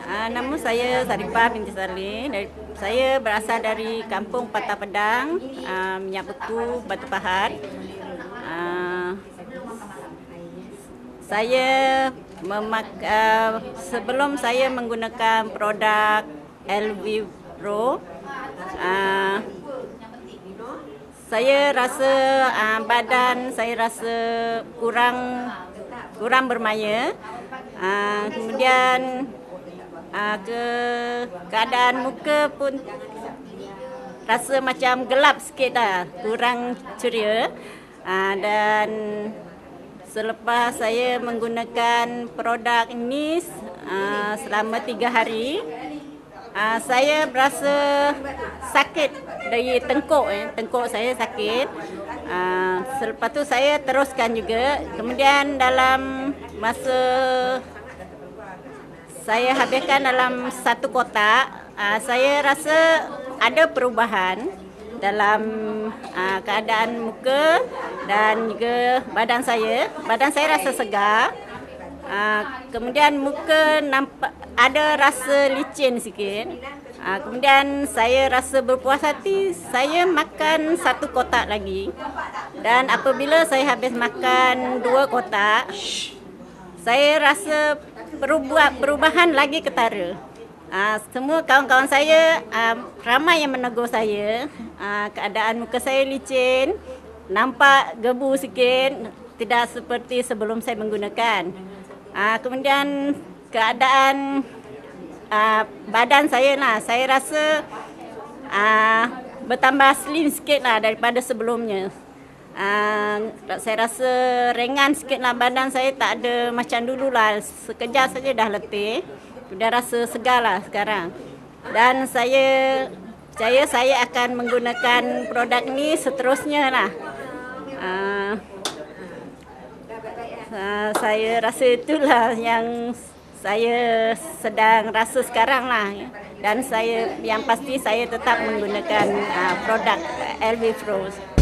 Uh, nama saya Saripah binti. Dari, saya berasal dari kampung Patah Pedang, uh, minyak beku, Batu Pahat. Uh, saya memak sebelum saya menggunakan produk LV Pro, saya rasa badan saya rasa kurang kurang bermaya. Kemudian uh, ke keadaan muka pun rasa macam gelap sikit lah, kurang ceria. Uh, dan selepas saya menggunakan produk ini uh, selama tiga hari, uh, saya berasa sakit dari tengkuk. Eh. Tengkuk saya sakit. Uh, selepas tu saya teruskan juga. Kemudian dalam masa saya habiskan dalam satu kotak, uh, saya rasa ada perubahan dalam uh, keadaan muka dan juga badan saya. Badan saya rasa segar. Uh, kemudian muka nampak ada rasa licin sikit. Uh, kemudian saya rasa berpuas hati, saya makan satu kotak lagi. Dan apabila saya habis makan dua kotak, saya rasa perubah, perubahan lagi ketara. Uh, semua kawan-kawan saya uh, ramai yang menegur saya. Uh, keadaan muka saya licin, nampak gebu sikit, tidak seperti sebelum saya menggunakan. Uh, kemudian keadaan uh, badan saya lah, saya rasa uh, bertambah slim sikit lah daripada sebelumnya. Uh, saya rasa ringan sikit lah badan saya tak ada macam dulu lah. Sekejap saja dah letih. Sudah rasa segar lah sekarang. Dan saya saya saya akan menggunakan produk ni seterusnya lah. Uh, uh, saya rasa itulah yang saya sedang rasa sekarang lah dan saya yang pasti saya tetap menggunakan uh, produk LV Froze.